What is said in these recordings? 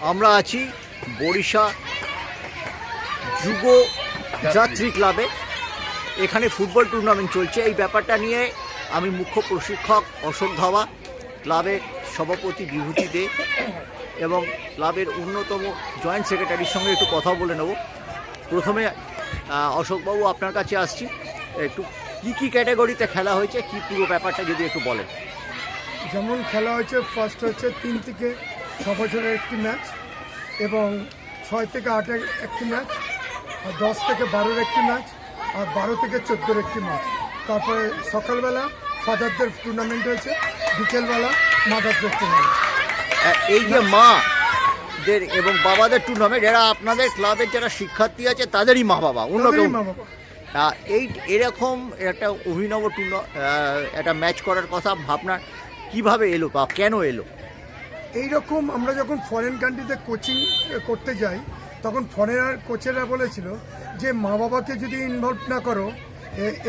আমরা আছি বরিশা যুব যাত্রী ক্লাবে। এখানে ফুটবল টুর্নামেন্ট চলছে। এই ব্যাপারটা নিয়ে আমি মুখ্য প্রশিক্ষক অশোক ধাওয়া, ক্লাবের সভাপতি বিভূতি দে এবং ক্লাবের অন্যতম জয়েন্ট সেক্রেটারির সঙ্গে একটু কথা বলে নেব। প্রথমে অশোকবাবু, আপনার কাছে আসছি। একটু কি কি ক্যাটাগরিতে খেলা হয়েছে? কি পুরো ব্যাপারটা যদি একটু বলেন। যেমন খেলা হয়েছে ফার্স্ট হচ্ছে তিন থেকে ছ বছরের একটি ম্যাচ এবং ছয় থেকে আটের একটি ম্যাচ আর দশ থেকে বারোর একটি ম্যাচ আর বারো থেকে চোদ্দোর একটি ম্যাচ। তারপরে সকালবেলা ফাদারদের টুর্নামেন্ট হয়েছে বিকেলবেলা মাদারদের টুর্নামেন্ট এই যে মা দের এবং বাবাদের টুর্নামেন্ট এরা আপনাদের ক্লাবের যারা শিক্ষার্থী আছে তাদেরই মা বাবা অন্য কেউ মা বাবা। তা এই এরকম একটা অভিনব টুর্না একটা ম্যাচ করার কথা ভাবনা কীভাবে এলো বা কেন এলো? এইরকম আমরা যখন ফরেন কান্ট্রিতে কোচিং করতে যাই, তখন ফরেনার কোচেরা বলেছিল যে মা বাবাকে যদি ইনভলভ না করো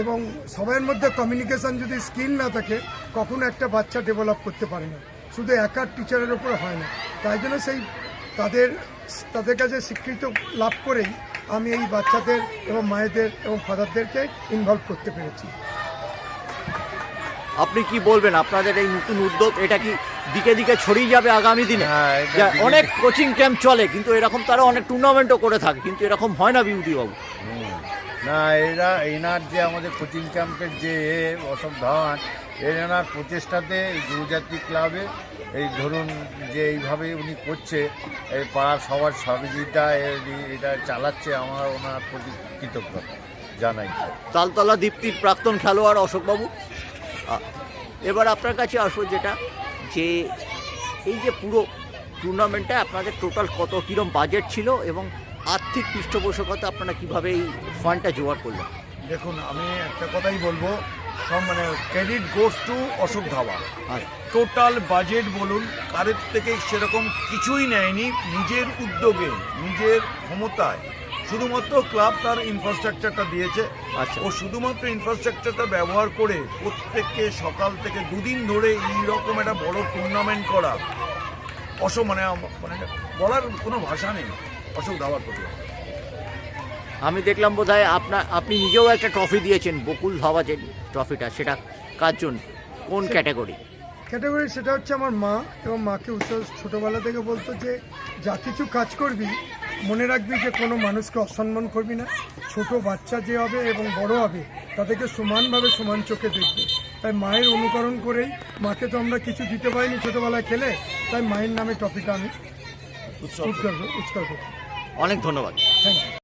এবং সবার মধ্যে কমিউনিকেশান যদি স্কিল না থাকে, কখনো একটা বাচ্চা ডেভেলপ করতে পারে না। শুধু একার টিচারের ওপর হয় না। তাই জন্য সেই তাদের তাদের কাছে স্বীকৃত লাভ করেই আমি এই বাচ্চাদের এবং মায়েদের এবং ফাদারদেরকে ইনভলভ করতে পেরেছি। আপনি কি বলবেন? আপনাদের এই নতুন উদ্যোগ এটা কি দিকে দিকে ছড়িয়ে যাবে আগামী দিনে? হ্যাঁ, অনেক কোচিং ক্যাম্প চলে কিন্তু এরকম তারা অনেক টুর্নামেন্টও করে থাকে কিন্তু এরকম হয় না বিউটি বাবু? না এরা এনার যে আমাদের কোচিং ক্যাম্পের যে অশোক ধাওয়ান এনার প্রচেষ্টাতে যুবজাতি ক্লাবে এই ধরুন যে এইভাবে উনি করছে এই পাড়ার সবার সহযোগিতা এটা চালাচ্ছে আমার ওনার প্রতি কৃতজ্ঞতা জানাই। তালতলা দীপ্তির প্রাক্তন খেলোয়াড় অশোকবাবু এবার আপনার কাছে আসব যেটা যে এই যে পুরো টুর্নামেন্টটা আপনাদের টোটাল কত কিরম বাজেট ছিল এবং আর্থিক পৃষ্ঠপোষকতা আপনারা কীভাবে এই ফান্ডটা জোগাড় করলেন? দেখুন আমি একটা কথাই বলব সব মানে ক্রেডিট গোস টু অশোক ধাওয়া আর টোটাল বাজেট বলুন কারের থেকে সেরকম কিছুই নেয়নি নিজের উদ্যোগে নিজের ক্ষমতায়। শুধুমাত্র ক্লাব তার ইনফ্রাস্ট্রাকচারটা দিয়েছে। আচ্ছা। ও শুধুমাত্র ইনফ্রাস্ট্রাকচারটা ব্যবহার করে প্রত্যেককে সকাল থেকে দুদিন ধরে এইরকম একটা বড় টুর্নামেন্ট করা। অশোক মানে মানে বলার কোনো ভাষা নেই। অশোক ধাওয়ার প্রতি আমি দেখলাম বোধ হয় আপনার আপনি নিজেও একটা ট্রফি দিয়েছেন বকুল ধাওয়া যে ট্রফিটা সেটা কার জন্য? কোন ক্যাটাগরি ক্যাটাগরি সেটা হচ্ছে আমার মা এবং মাকে উচ্চ ছোটোবেলা থেকে বলতো যে যা কিছু কাজ করবি মনে রাখবি যে কোনো মানুষকে অসম্মান করবি না। ছোট বাচ্চা যে হবে এবং বড় হবে তাদেরকে সমানভাবে সমান চোখে দেখবে। তাই মায়ের অনুকরণ করেই মাকে তো আমরা কিছু দিতে পারিনি ছোটোবেলায় খেলে তাই মায়ের নামে টপিকটা আমি উৎসর্গ। উৎসর্গ অনেক ধন্যবাদ। Thank you